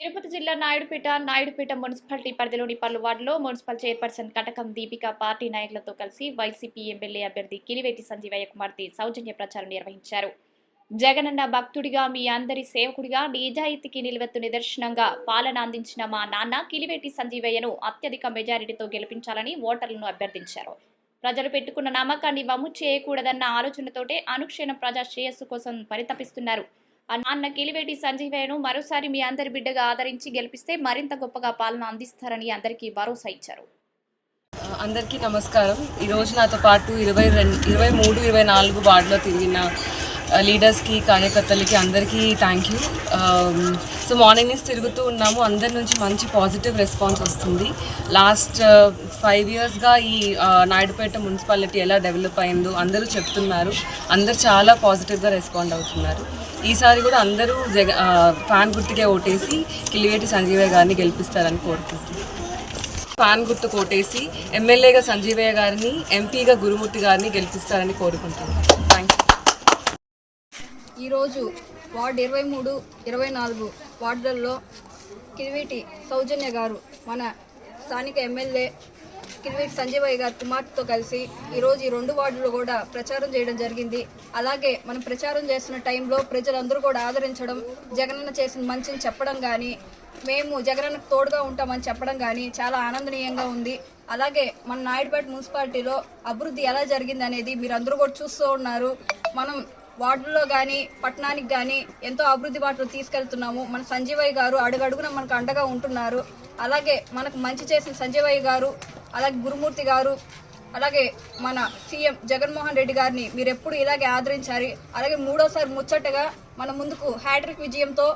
తిరుపతి జిల్లా నాయుడుపేట నాయుడుపేట మున్సిపాలిటీ పరిధిలోని పలు వార్డులో municipal chairperson Katakam Deepika party నాయకులతో కలిసి వైసీపీ ఎమ్మెల్యే అభ్యర్థి కిలివేటి సంజీవయ్య కుమార్తె సౌజన్య ప్రచారం నిర్వహించారు. జగనన్న భక్తుడిగా మీ అందరి సేవకుడిగా నిజాయితీకి నిలువెత్తు నిదర్శనంగా పాలన అందించిన మా నాన్న కిలివేటి సంజీవయ్యను అత్యధిక మెజారిటీతో గెలిపించాలని ఓటర్లను అభ్యర్థించారు. ప్రజలు పెట్టుకున్న నమ్మకాన్ని వమ్ము చేయకూడదన్న ఆలోచనతోటే అనుక్షణం ప్రజా శ్రేయస్సు కోసం పరితపిస్తున్నారు. ఆ నాన్న కిలివేటి సంజీవయ్యను మరోసారి మీ అందరి బిడ్డగా ఆదరించి గెలిపిస్తే మరింత గొప్పగా పాలన అందిస్తారని అందరికీ భరోసా ఇచ్చారు. అందరికీ నమస్కారం. ఈరోజు నాతో పాటు ఇరవై రెండు ఇరవై మూడు ఇరవై నాలుగు వార్డులో తిరిగిన లీడర్స్కి కార్యకర్తలకి అందరికీ థ్యాంక్ యూ సో మార్నింగ్ నుంచి తిరుగుతూ ఉన్నాము. అందరి నుంచి మంచి పాజిటివ్ రెస్పాన్స్ వస్తుంది. లాస్ట్ ఫైవ్ ఇయర్స్గా ఈ uh, నాయుడుపేట మున్సిపాలిటీ ఎలా డెవలప్ అయిందో అందరూ చెప్తున్నారు. అందరూ చాలా పాజిటివ్గా రెస్పాండ్ అవుతున్నారు. ఈసారి కూడా అందరూ జగ uh, ఫ్యాన్ గుర్తుకే ఓటేసి కిలివేటి సంజీవయ్య గారిని గెలిపిస్తారని కోరుకుంటున్నాను ఫ్యాన్ గుర్తు కోటేసి ఎమ్మెల్యేగా సంజీవయ్య గారిని ఎంపీగా గురుమూర్తి గారిని గెలిపిస్తారని కోరుకుంటున్నాను థ్యాంక్ యూ ఈరోజు వార్డు ఇరవై మూడు ఇరవై నాలుగు వార్డులలో కిరివేటి సౌజన్య గారు మన స్థానిక ఎమ్మెల్యే కిరివేటి సంజయ్ గారి కుమార్తెతో కలిసి ఈరోజు ఈ రెండు వార్డులు కూడా ప్రచారం చేయడం జరిగింది. అలాగే మనం ప్రచారం చేస్తున్న టైంలో ప్రజలందరూ కూడా ఆదరించడం జగనన్న చేసిన మంచిని చెప్పడం కానీ మేము జగనన్నకు తోడుగా ఉంటామని చెప్పడం కానీ చాలా ఆనందనీయంగా ఉంది. అలాగే మన నాయుడుపేట మున్సిపాలిటీలో అభివృద్ధి ఎలా జరిగింది అనేది మీరు అందరూ కూడా చూస్తూ ఉన్నారు. మనం వార్డులో కానీ పట్టణానికి కానీ ఎంతో అభివృద్ధి బాటలు తీసుకెళ్తున్నాము. మన సంజీవయ్య గారు అడుగడుగున మనకు అండగా ఉంటున్నారు. అలాగే మనకు మంచి చేసిన సంజీవయ్య గారు అలాగే గురుమూర్తి గారు అలాగే మన సీఎం జగన్మోహన్ రెడ్డి గారిని మీరు ఎప్పుడు ఇలాగే ఆదరించారు అలాగే మూడోసారి ముచ్చటగా మన ముందుకు హ్యాట్రిక్ విజయంతో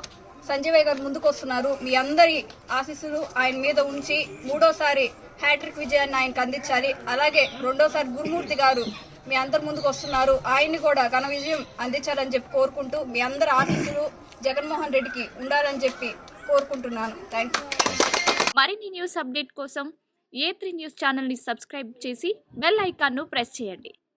సంజీవయ్య గారు ముందుకు వస్తున్నారు. మీ అందరి ఆశీస్సులు ఆయన మీద ఉంచి మూడోసారి హ్యాట్రిక్ విజయాన్ని ఆయనకు అందించాలి. అలాగే రెండోసారి గురుమూర్తి గారు మీ అందరి ముందుకు వస్తున్నారు. ఆయన్ని కూడా ఘన విజయం అందించాలని చెప్పి కోరుకుంటూ మీ అందరి ఆశీస్సులు జగన్మోహన్ రెడ్డికి ఉండాలని చెప్పి కోరుకుంటున్నాను. థ్యాంక్ యూ మరిన్ని న్యూస్ అప్డేట్ కోసం ఏ త్రీ న్యూస్ ఛానల్ని సబ్స్క్రైబ్ చేసి బెల్ ఐకాన్ను ప్రెస్ చేయండి.